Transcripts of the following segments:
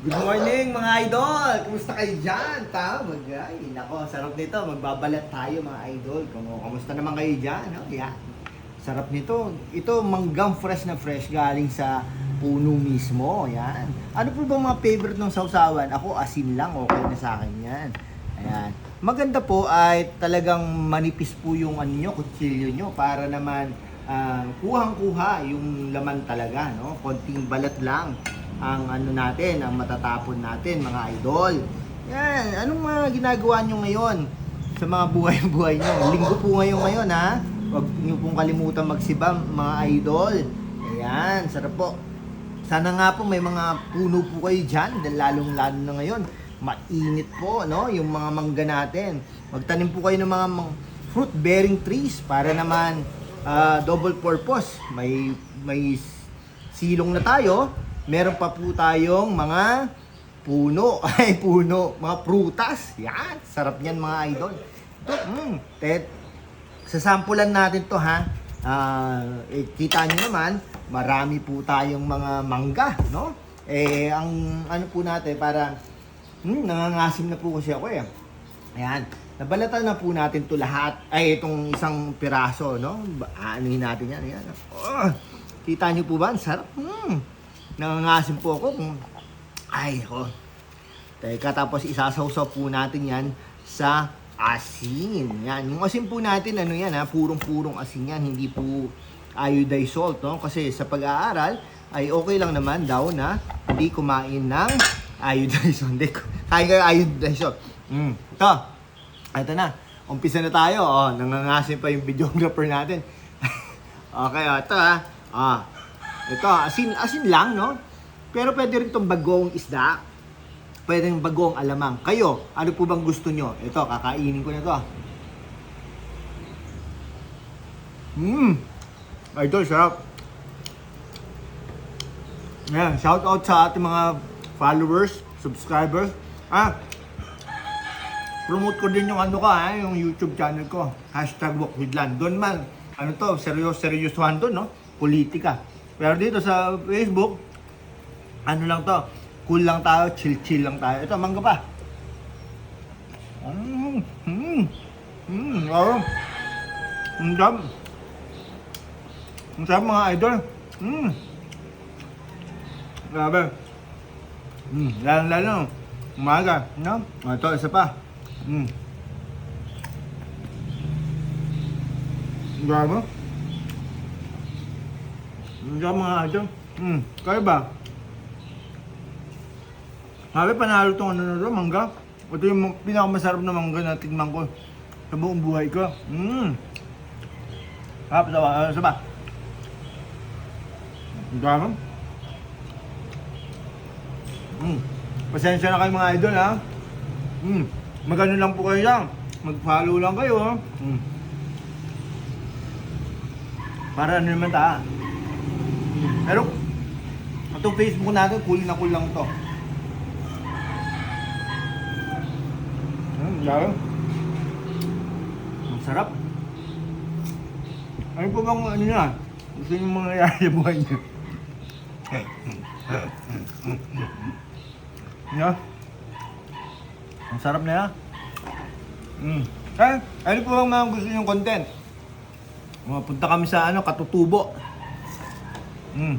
Good morning mga idol! Kumusta kayo dyan? Tama, magay. Nako, sarap nito. Magbabalat tayo mga idol. Kumu kumusta naman kayo dyan? No? Yeah. Sarap nito. Ito manggang fresh na fresh galing sa puno mismo. Yan. Ano po bang mga favorite ng sausawan? Ako, asin lang. Okay na sa akin yan. Ayan. Maganda po ay talagang manipis po yung ano nyo, kutsilyo nyo para naman ah, kuhang-kuha yung laman talaga, no? Konting balat lang ang ano natin, ang matatapon natin, mga idol. Yan, anong mga ginagawa nyo ngayon sa mga buhay-buhay nyo? Linggo po ngayon ngayon, ha? Huwag nyo pong kalimutan magsibam, mga idol. Ayan, sarap po. Sana nga po may mga puno po kayo dyan, dahil lalong-lalo na ngayon. Mainit po, no? Yung mga mangga natin. Magtanim po kayo ng mga mang- fruit-bearing trees para naman ah, double purpose. May, may silong na tayo, meron pa po tayong mga puno. Ay, puno. Mga prutas. Yan. Sarap yan mga idol. Ito, mm, tet, sasampulan natin to ha. Ah, eh, kita nyo naman, marami po tayong mga mangga, no? Eh, ang ano po natin, para, hmm, nangangasim na po kasi ako eh. Ayan, nabalatan na po natin to lahat. Ay, itong isang piraso, no? Aanuhin natin yan. Ayan. Oh, kita nyo po ba? Ang sarap. Hmm. Nangangasim po ako. Ay, ako. Teka, tapos isasawsaw po natin yan sa asin. Yan. Yung asin po natin, ano yan ha, purong-purong asin yan, hindi po iodized salt, no? Kasi sa pag-aaral, ay okay lang naman daw na hindi kumain ng iodized salt. Hindi, kain kayo iodized salt. Mm. Ito, ito na. Umpisa na tayo. Oh, nangangasin pa yung videographer natin. okay, oh, ito ha. Ah, ito, asin, asin lang, no? Pero pwede rin itong bagong isda. Pwede yung bagong alamang. Kayo, ano po bang gusto nyo? Ito, kakainin ko na to. Mmm! Idol, sarap. Yan, shout out sa ating mga followers, subscribers. Ah, promote ko din yung ano ka, ha, yung YouTube channel ko. Hashtag Walkwithland. Doon man, ano to, seryoso, seryosohan doon, no? Politika. Pero dito sa Facebook, ano lang to, cool lang tayo, chill-chill lang tayo. Ito, mangga pa. Mmm, mmm, mmm, oh. Ang sarap. Ang sarap mga idol. Mmm. Grabe. Mm, lalo lalo. Umaga, no? O, ito, isa pa. Mm. Grabe. Ang sarap mga idol. Mm, kaya ba? Sabi, panalo itong ano na mangga. Ito yung pinakamasarap na mangga na tignan ko sa buong buhay ko. Mmm. Harap, sawa, uh, saba. Ang dami. Mm. Pasensya na kayo mga idol ha. Mm. Magano lang po kayo lang. Mag-follow lang kayo ha. Mm. Para ano naman ta. Pero, itong Facebook natin, cool na cool lang to. Mm, lalo. Ang sarap. Ano po bang ano na? Gusto niyo mangyayari sa buhay niyo? Yeah. Ang sarap na yan. Mm. Eh, ano po bang mga gusto niyong content? Punta kami sa ano, katutubo. Mm.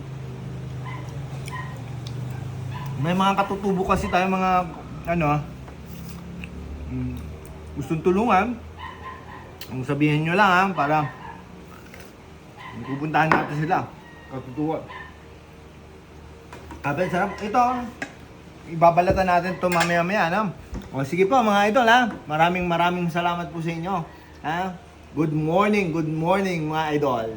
May mga katutubo kasi tayo mga ano, mm, gustong tulungan. Ang sabihin nyo lang ha, para pupuntahan natin sila. Katutuwa. Abel, sarap. Ito, ibabalatan natin to mamaya-maya, no? O sige po mga idol ha. Maraming maraming salamat po sa inyo. Ha? Good morning, good morning mga idol.